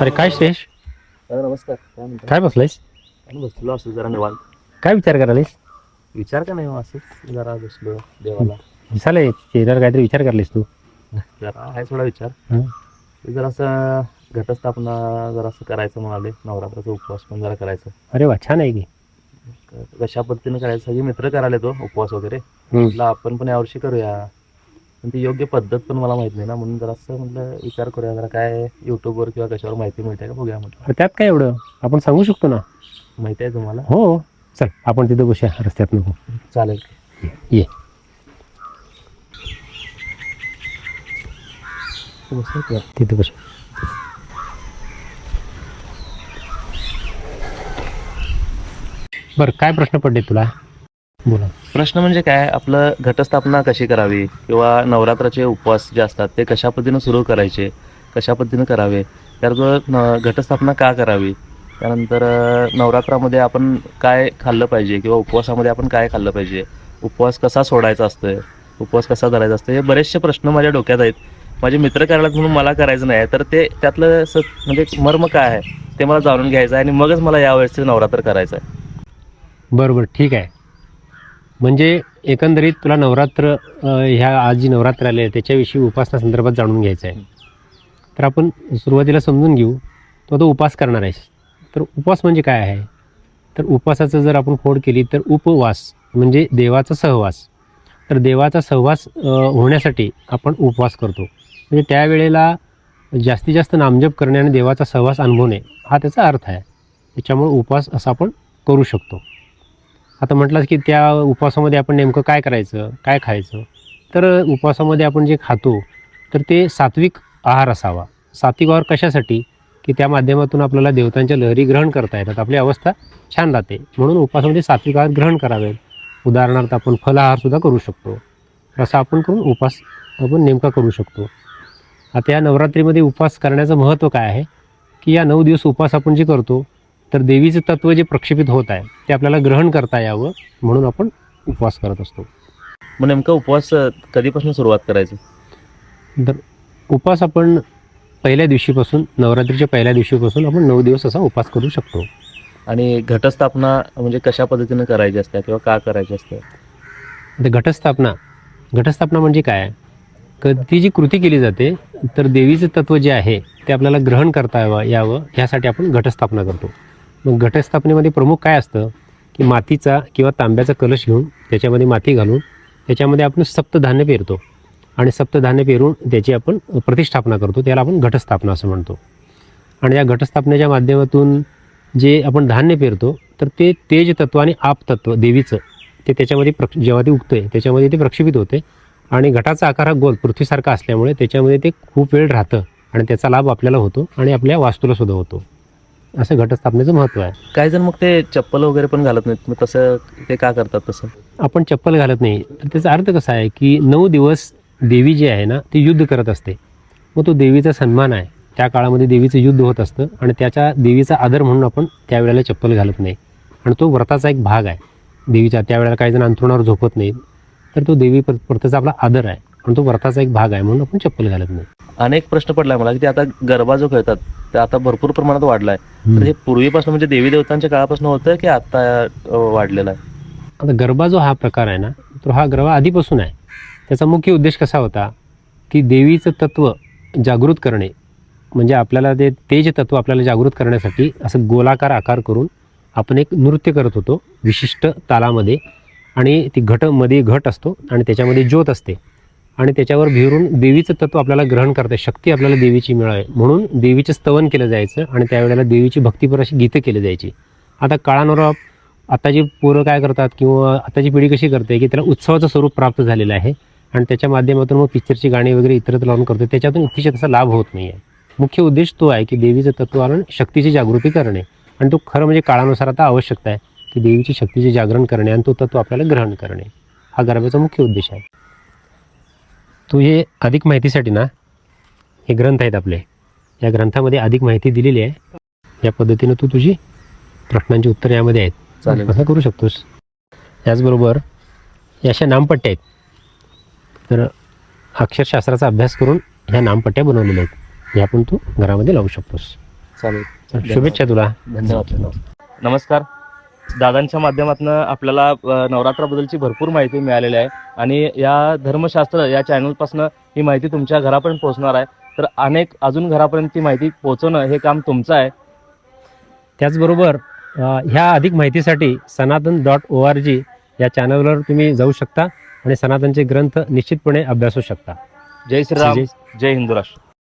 अरे काय श्रेष नमस्कार. काय म्हणता? काय बसलायस? काय बसलो असं जरा निवांत. काय विचार करायलास विचार का नाही हो असंच जरा बसलो देवाला. दिसाले चेहऱ्यावर काहीतरी विचार करलीस तू? जरा आहे थोडा विचार. हं. ते जरा असं घटस्थापना जरा असं करायचं म्हणाले नवरात्राचा उपवास पण जरा करायचं. अरे वा छान आहे क- कशा पद्धतीने करायचं सगळे मित्र करायला तो उपवास वगैरे. म्हटलं आपण पण यावर्षी करूया. पण ती योग्य पद्धत पण मला माहीत नाही ना म्हणून जरा असं म्हटलं विचार करूया जरा काय युट्यूबवर किंवा कशावर माहिती मिळते का बघूया म्हटलं. त्यात काय एवढं? आपण सांगू शकतो ना? माहिती आहे तुम्हाला? हो चल आपण तिथं बसूया रस्त्यात नको. चालेल. ये? तिथं बसू बरं काय प्रश्न पडले तुला? बोला. प्रश्न म्हणजे काय आपलं घटस्थापना कशी करावी किंवा नवरात्राचे उपवास जे असतात ते कशा पद्धतीनं सुरू करायचे कशा पद्धतीनं करावे त्याबरोबर घटस्थापना का करावी त्यानंतर नवरात्रामध्ये आपण काय खाल्लं पाहिजे किंवा उपवासामध्ये आपण काय खाल्लं पाहिजे उपवास कसा सोडायचा असतोय उपवास कसा धरायचा असतो हे बरेचसे प्रश्न माझ्या डोक्यात आहेत. माझे मित्र करायला म्हणून मला करायचं नाही तर ते त्यातलं असं म्हणजे मर्म काय आहे ते मला जाणून घ्यायचं आहे आणि मगच मला यावेळेस नवरात्र करायचं आहे. बरं बरं ठीक आहे. म्हणजे एकंदरीत तुला नवरात्र अ, ह्या आज जी नवरात्र आले त्याच्याविषयी उपासना संदर्भात जाणून घ्यायचं आहे. तर आपण सुरुवातीला समजून घेऊ तो आता उपास करणार आहेस. तर उपवास म्हणजे काय आहे? तर उपवासाचं जर आपण फोड केली तर उपवास म्हणजे देवाचा सहवास. तर देवाचा सहवास अ, होण्यासाठी आपण उपवास करतो. म्हणजे त्यावेळेला जास्तीत जास्त नामजप करणे आणि देवाचा सहवास अनुभवणे हा त्याचा अर्थ आहे. त्याच्यामुळे उपवास असा आपण करू शकतो. आता म्हटलंच की त्या उपवासामध्ये आपण नेमकं काय करायचं काय खायचं? तर उपवासामध्ये आपण जे खातो तर ते सात्विक आहार असावा. सात्विक आहार कशासाठी? की त्या माध्यमातून आपल्याला देवतांच्या लहरी ग्रहण करता येतात. आपली अवस्था छान राहते. म्हणून उपवासामध्ये सात्विक आहार ग्रहण करावे उदाहरणार्थ आपण फलाहारसुद्धा करू शकतो. असं आपण करून उपवास आपण नेमका करू शकतो. आता या नवरात्रीमध्ये उपवास करण्याचं महत्त्व काय आहे? की या नऊ दिवस उपवास आपण जे करतो तर देवीचं तत्व जे प्रक्षेपित होत आहे ते आपल्याला ग्रहण करता यावं म्हणून आपण उपवास करत असतो. मग नेमका उपवास कधीपासून सुरुवात करायची? तर उपवास आपण पहिल्या दिवशीपासून नवरात्रीच्या पहिल्या दिवशीपासून आपण नऊ दिवस असा उपवास करू शकतो. आणि घटस्थापना म्हणजे कशा पद्धतीने करायची असते किंवा का करायची असते? आता घटस्थापना घटस्थापना म्हणजे काय? ती जी कृती केली जाते तर देवीचं तत्व जे आहे ते आपल्याला ग्रहण करता यावं यावं ह्यासाठी आपण घटस्थापना करतो. मग घटस्थापनेमध्ये प्रमुख काय असतं? की मातीचा किंवा तांब्याचा कलश घेऊन त्याच्यामध्ये माती घालून त्याच्यामध्ये आपण सप्तधान्य पेरतो. आणि सप्तधान्य पेरून त्याची आपण प्रतिष्ठापना करतो. त्याला आपण घटस्थापना असं म्हणतो. आणि या घटस्थापनेच्या माध्यमातून जे आपण धान्य पेरतो तर ते तेज तत्व आणि आप तत्व देवीचं ते त्याच्यामध्ये प्रक्ष जेव्हा ते उगतं त्याच्यामध्ये ते प्रक्षेपित होते. आणि घटाचा आकार हा गोल पृथ्वीसारखा असल्यामुळे त्याच्यामध्ये ते खूप वेळ राहतं. आणि त्याचा लाभ आपल्याला होतो आणि आपल्या वास्तूला सुद्धा होतो. असं घटस्थापनेचं महत्त्व आहे. काही जण मग ते चप्पल वगैरे पण घालत नाहीत. मग तसं ते का करतात तसं? आपण चप्पल घालत नाही. तर त्याचा अर्थ कसा आहे की नऊ दिवस देवी जी आहे ना ती युद्ध करत असते. मग तो देवीचा सन्मान आहे. त्या काळामध्ये देवीचं युद्ध होत असतं आणि त्याच्या देवीचा आदर म्हणून आपण त्यावेळेला चप्पल घालत नाही. आणि तो व्रताचा एक भाग आहे. देवीच्या त्यावेळेला काही जण अंथरुणावर झोपत नाहीत. तर तो देवी प्रथेचा आपला आदर आहे. आणि तो व्रताचा एक भाग आहे म्हणून आपण चप्पल घालत नाही. अनेक प्रश्न पडलाय मला की ते आता गरबा जो खेळतात ते आता भरपूर प्रमाणात वाढलाय. तर हे पूर्वीपासून म्हणजे देवी देवतांच्या काळापासून होतं की आता वाढलेलं आहे? आता गरबा जो हा प्रकार आहे ना तो हा गरबा आधीपासून आहे. त्याचा मुख्य उद्देश कसा होता की देवीचं तत्व जागृत करणे म्हणजे आपल्याला ते तेज तत्व आपल्याला जागृत करण्यासाठी असं गोलाकार आकार करून आपण एक नृत्य करत होतो विशिष्ट तालामध्ये. आणि ती घटमध्ये घट असतो आणि त्याच्यामध्ये ज्योत असते. आणि त्याच्यावर भिरून देवीचं तत्व आपल्याला ग्रहण करते. शक्ती आपल्याला देवीची मिळावे. म्हणून देवीचं स्तवन केलं जायचं आणि त्यावेळेला देवीची भक्तीपर अशी गीतं केली जायची. आता काळानुरूप आताची पोरं काय करतात किंवा आताची पिढी कशी करते की त्याला उत्सवाचं स्वरूप प्राप्त झालेलं आहे आणि त्याच्या माध्यमातून मग पिक्चरची गाणी वगैरे इतरत्र लावून करतो. त्याच्यातून अतिशय तसा लाभ होत नाही आहे. मुख्य उद्देश तो आहे की देवीचं तत्व आणून शक्तीची जागृती करणे. आणि तो खरं म्हणजे काळानुसार आता आवश्यकता आहे की देवीची शक्तीचे जागरण करणे आणि तो तत्व आपल्याला ग्रहण करणे. हा गरब्याचा मुख्य उद्देश आहे. तू हे अधिक माहितीसाठी ना हे ग्रंथ आहेत आपले. या ग्रंथामध्ये अधिक माहिती दिलेली आहे. या पद्धतीनं तू तुझी प्रश्नांची उत्तर यामध्ये आहेत. चालेल. असं करू शकतोस. त्याचबरोबर या अशा नामपट्ट्या आहेत. तर अक्षरशास्त्राचा अभ्यास करून ह्या नामपट्ट्या बनवलेल्या आहेत. ह्या पण तू घरामध्ये लावू शकतोस. चालेल. शुभेच्छा तुला. धन्यवाद. नमस्कार. दादांच्या माध्यमातून आपल्याला नवरात्राबद्दलची भरपूर माहिती मिळालेली आहे. आणि या धर्मशास्त्र या चॅनलपासून ही माहिती तुमच्या घरापर्यंत पोहोचणार आहे. तर अनेक अजून घरापर्यंत ती माहिती पोहोचवणं हे काम तुमचं आहे. त्याचबरोबर ह्या अधिक माहितीसाठी सनातन डॉट ओ आर जी या चॅनलवर तुम्ही जाऊ शकता आणि सनातनचे ग्रंथ निश्चितपणे अभ्यासू शकता. जय श्रीराम जय हिंदू राष्ट्र.